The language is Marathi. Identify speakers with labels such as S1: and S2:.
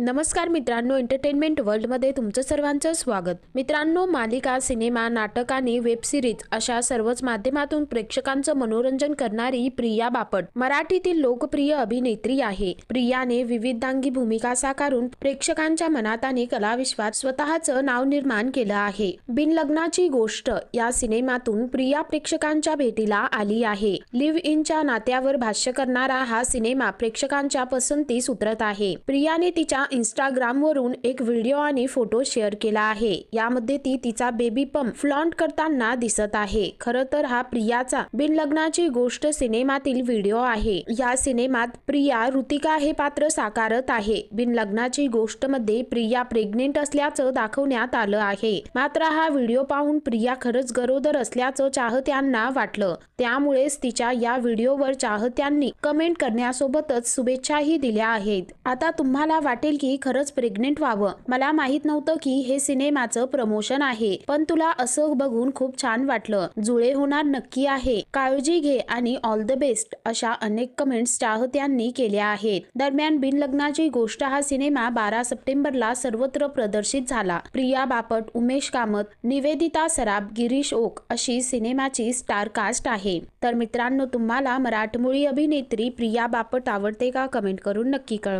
S1: नमस्कार मित्रांनो एंटरटेनमेंट वर्ल्डमध्ये तुमचं सर्वांचं स्वागत. मित्रांनो मालिका सिनेमा नाटक आणि वेब सिरीज अशा सर्वच माध्यमातून प्रेक्षकांचं मनोरंजन करणारी प्रिया बापट मराठीतील लोकप्रिय अभिनेत्री आहे. प्रियाने विविधांगी भूमिका साकारून प्रेक्षकांच्या मनात आणि कलाविश्वात स्वतःचं नाव निर्माण केलं आहे. बिनलग्नाची गोष्ट या सिनेमातून प्रिया प्रेक्षकांच्या भेटीला आली आहे. लिव्ह इनच्या नात्यावर भाष्य करणारा हा सिनेमा प्रेक्षकांच्या पसंतीस उतरत आहे. प्रियाने तिच्या इंस्टाग्रामवरून एक व्हिडिओ आणि फोटो शेअर केला आहे. यामध्ये ती तिचा बेबी पंप फ्लॉन्ट करताना दिसत आहे. खरं तर हा प्रियाचा बिनलग्नाची गोष्ट सिनेमातील व्हिडिओ आहे. या सिनेमात प्रिया ऋतिका हे पात्र साकारत आहे. बिनलग्नाची गोष्टमध्ये प्रिया प्रेग्नेंट असल्याचं दाखवण्यात आलं आहे. मात्र हा व्हिडिओ पाहून प्रिया खरंच गरोदर असल्याचं चाहत्यांना वाटलं. त्यामुळेच तिच्या या व्हिडिओवर चाहत्यांनी कमेंट करण्यासोबतच शुभेच्छाही दिल्या आहेत. आता तुम्हाला वाटेल की खरंच प्रेग्नेंट व्हावं. मला माहीत नव्हतं की हे सिनेमाचं प्रमोशन आहे. पण तुला असं बघून खूप छान वाटलं. जुळे होणार नक्की आहे. काळजी घे आणि ऑल द बेस्ट अशा अनेक कमेंट्स चाहत्यांनी केल्या आहेत. दरम्यान बिनलग्नाची गोष्ट हा सिनेमा बारा सप्टेंबरला सर्वत्र प्रदर्शित झाला. प्रिया बापट उमेश कामत निवेदिता सराब गिरीश ओक अशी सिनेमाची स्टार कास्ट आहे. तर मित्रांनो तुम्हाला मराठमोळी अभिनेत्री प्रिया बापट आवडते का? कमेंट करून नक्की कळवा.